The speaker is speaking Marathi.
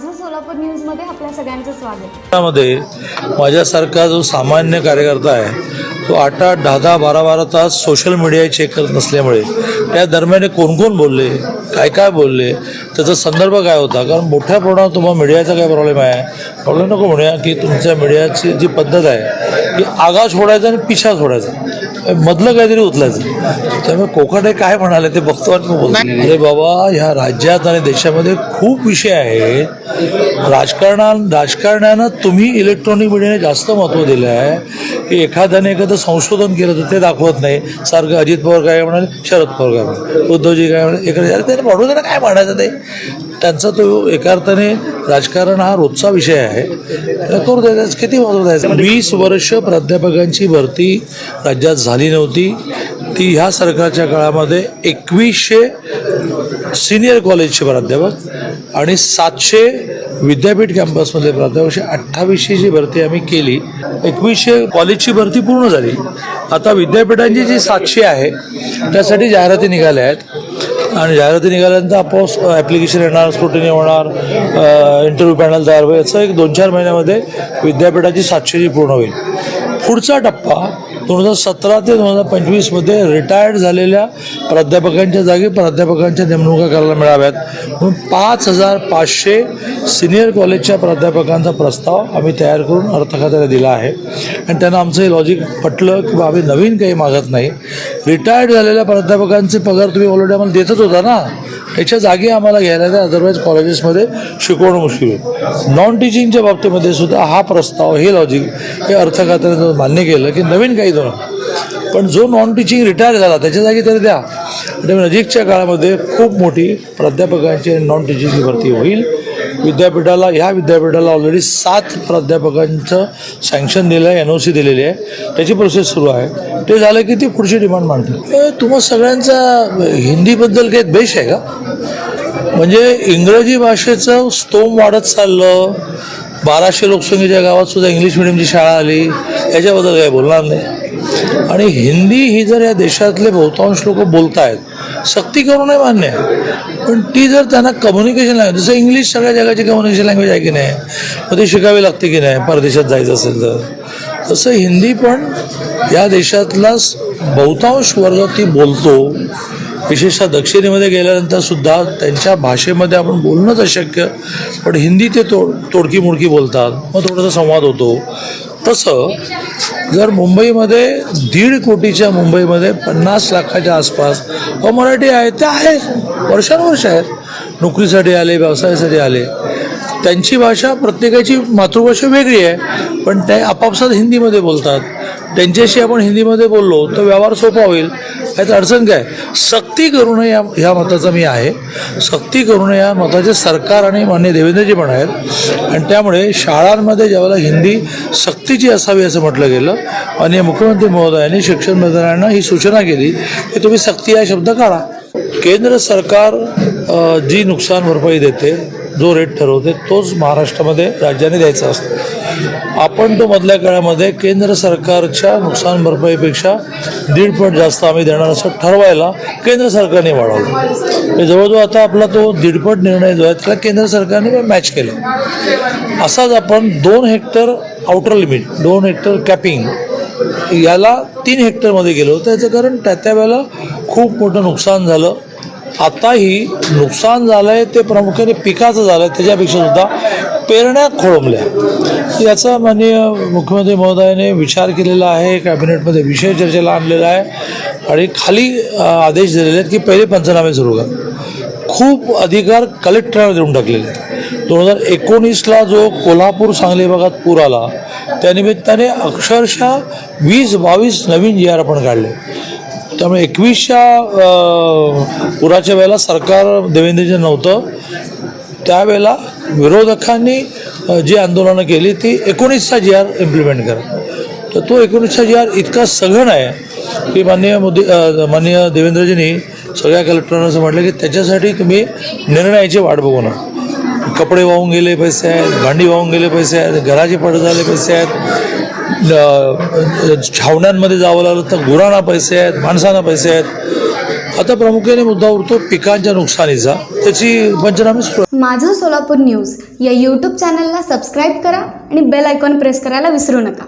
माझं सोलापूर न्यूजमध्ये आपल्या सगळ्यांचं स्वागत. त्यामध्ये माझ्यासारखा जो सामान्य कार्यकर्ता आहे तो आठ आठ दहा दहा बारा बारा तास सोशल मीडिया चेक करत नसल्यामुळे त्या दरम्यान कोण कोण बोलले काय काय बोलले त्याचा संदर्भ काय होता? कारण मोठ्या प्रमाणात तुम्हाला मीडियाचा काय प्रॉब्लेम आहे? प्रॉब्लेम नको म्हणूया की तुमच्या मीडियाची जी पद्धत आहे की आगा सोडायचा आणि पिछा सोडायचा. मधलं काहीतरी उचलायचं. त्यामुळे कोकाटे काय म्हणाले ते बघतो आणि बोलतो. अरे बाबा ह्या राज्यात आणि देशामध्ये खूप विषय आहेत. राजकारणा राजकारण्यानं तुम्ही इलेक्ट्रॉनिक मीडियाने जास्त महत्त्व दिलं आहे की एखाद्याने एखादं संशोधन केलं तर ते दाखवत नाही. सारखं अजित पवार काय म्हणाले? शरद पवार काय म्हणाले? उद्धवजी काय म्हणाले? एखाद्या त्याने म्हणून काय म्हणायचं ते? त्यांचा तो एका अर्थाने राजकारण हा रोजचा विषय आहे. करू द्यायचा किती महत्त्व द्यायचं वीस वर्ष प्राध्यापकांची भरती राज्यात झाली नव्हती. ती ह्या सरकारच्या काळामध्ये एकवीसशे सिनियर कॉलेजचे प्राध्यापक आणि सातशे विद्यापीठ कॅम्पसमधले प्राध्यापक अशी अठ्ठावीसशेची भरती आम्ही केली. एकवीसशे कॉलेजची भरती पूर्ण झाली. आता विद्यापीठांची जी सातशे आहे त्यासाठी जाहिराती निघाल्या आहेत. आणि जाहिराती निघाल्यानंतर आपोआप ॲप्लिकेशन येणार स्क्रुटिनी होणार इंटरव्ह्यू पॅनल तयार होईल. असं एक दोन चार महिन्यामध्ये विद्यापीठाची सातशेची पूर्ण होईल. पुढचा टप्पा दोन हजार सतरा ते दोन हजार पंचवीसमध्ये रिटायर्ड झालेल्या प्राध्यापकांच्या जागी प्राध्यापकांच्या नेमणुका करायला मिळाव्यात. म्हणून पाच हजार पाचशे सिनियर कॉलेजच्या प्राध्यापकांचा प्रस्ताव आम्ही तयार करून अर्थ खात्याला दिला आहे. आणि त्यांना आमचं हे लॉजिक पटलं की बा आम्ही नवीन काही मागत नाही. रिटायर्ड झालेल्या प्राध्यापकांचे पगार तुम्ही ऑलरेडी आम्हाला देतच होता ना? त्याच्या जागी आम्हाला घ्यायला द्या अदरवाईज कॉलेजेसमध्ये शिकवणं मुश्किल होईल. नॉन टीचिंगच्या बाबतीमध्ये सुद्धा हा प्रस्ताव हे लॉजिक हे अर्थ खात्याने मान्य केलं की नवीन काही दोन पण जो नॉन टीचिंग रिटायर झाला त्याच्या जागी तरी द्या. त्यामुळे नजीकच्या काळामध्ये खूप मोठी प्राध्यापकांची नॉन टीचिंगची भरती होईल. विद्यापीठाला ह्या विद्यापीठाला ऑलरेडी सात प्राध्यापकांचं सँक्शन दिलं आहे एन ओ सी दिलेली आहे. त्याची प्रोसेस सुरू आहे. ते झालं की ती पुढची डिमांड मांडते तुम्हा सगळ्यांचा हिंदीबद्दल काही द्वेष आहे का? म्हणजे इंग्रजी भाषेचं स्तोम वाढत चाललं. बाराशे लोकसंख्येच्या गावात सुद्धा इंग्लिश मिडियमची शाळा आली. याच्याबद्दल काही बोलणार नाही. आणि हिंदी ही जर या देशातले बहुतांश लोक बोलत आहेत सक्ती करूनही मान्य. आहे पण ती जर त्यांना कम्युनिकेशन लँग्वेज जसं इंग्लिश सगळ्या जगाची कम्युनिकेशन लँग्वेज आहे की नाही मग ती शिकावी लागते की नाही परदेशात जायचं असेल तर. तसं हिंदी पण या देशातला बहुतांश वर्ग ती बोलतो. विशेषतः दक्षिणेमध्ये गेल्यानंतर सुद्धा त्यांच्या भाषेमध्ये आपण बोलणंच अशक्य पण हिंदी ते तोड तोडकी मुडकी बोलतात. मग थोडासा संवाद होतो. तसं जर मुंबईमध्ये दीड कोटीच्या मुंबईमध्ये पन्नास लाखाच्या आसपास अमराठी आहेत ते आहेत वर्षानुवर्ष आहेत. नोकरीसाठी आले व्यवसायासाठी आले. त्यांची भाषा प्रत्येकाची मातृभाषा वेगळी आहे पण ते आपापसात हिंदीमध्ये बोलतात. त्यांच्याशी आपण हिंदीमध्ये बोललो तर व्यवहार सोपा होईल. यात अडचण काय? सक्ती करू नये या ह्या मताचा मी आहे. सक्ती करू नये या मताचे सरकार आणि मान्य देवेंद्रजी पण आहेत. आणि त्यामुळे शाळांमध्ये ज्यावेळेला हिंदी सक्तीची असावी असं म्हटलं गेलं आणि मुख्यमंत्री महोदयांनी शिक्षण मंत्र्यांना ही सूचना केली की तुम्ही सक्ती हा शब्द काढा. केंद्र सरकार जी नुकसान भरपाई देते जो रेट ठरवते तोच महाराष्ट्रामध्ये राज्याने द्यायचा असतो. आपण तो मधल्या काळामध्ये केंद्र सरकारच्या नुकसान भरपाईपेक्षा दीड पट जास्त आम्ही देणार असं ठरवायला केंद्र सरकारने वाढवलं. म्हणजे जवळजवळ आता आपला तो दीडपट निर्णय जो आहे त्याला केंद्र सरकारने मॅच केलं. असाच आपण दोन हेक्टर आउटर लिमिट दोन हेक्टर कॅपिंग याला तीन हेक्टरमध्ये गेलो. त्याचं कारण त्या त्या वेळेला खूप मोठं नुकसान झालं. आताही नुकसान झालं आहे ते प्रामुख्याने पिकाचं झालं आहे त्याच्यापेक्षा सुद्धा पेरण्या खोळंबल्या. याचा माननीय मुख्यमंत्री महोदयाने विचार केलेला आहे कॅबिनेटमध्ये विषय चर्चेला आणलेला आहे आणि खाली आदेश दिलेले आहेत की पहिले पंचनामे सुरू करा. खूप अधिकार कलेक्टरला देऊन टाकलेले आहेत. दोन हजार एकोणीसला जो कोल्हापूर सांगली भागात पूर आला त्यानिमित्ताने अक्षरशः वीस बावीस नवीन जी आर आपण काढले. त्यामुळे एकवीसच्या पुराच्या वेळेला सरकार देवेंद्रजी नव्हतं. त्यावेळेला विरोधकांनी जी आंदोलनं केली ती एकोणीसचा जी आर इम्प्लिमेंट करा. तर तो एकोणीसचा जी आर इतका सघन आहे की माननीय मोदी माननीय देवेंद्रजींनी सगळ्या कलेक्टरांना असं म्हटलं की त्याच्यासाठी तुम्ही निर्णयाची वाट बघू नका. कपडे वाहून गेले पैसे आहेत भांडी वाहून गेले पैसे आहेत घराचे पडझाले पैसे आहेत. छावण्यांमध्ये जावं लागलं तर गुरांना पैसे आहेत माणसांना पैसे आहेत. आता प्रामुख्याने मुद्दा उरतो पिकांच्या नुकसानीचा. त्याची पंचनामे माझं सोलापूर न्यूज या यूट्यूब चॅनलला सबस्क्राईब करा आणि बेल आयकॉन प्रेस करायला विसरू नका.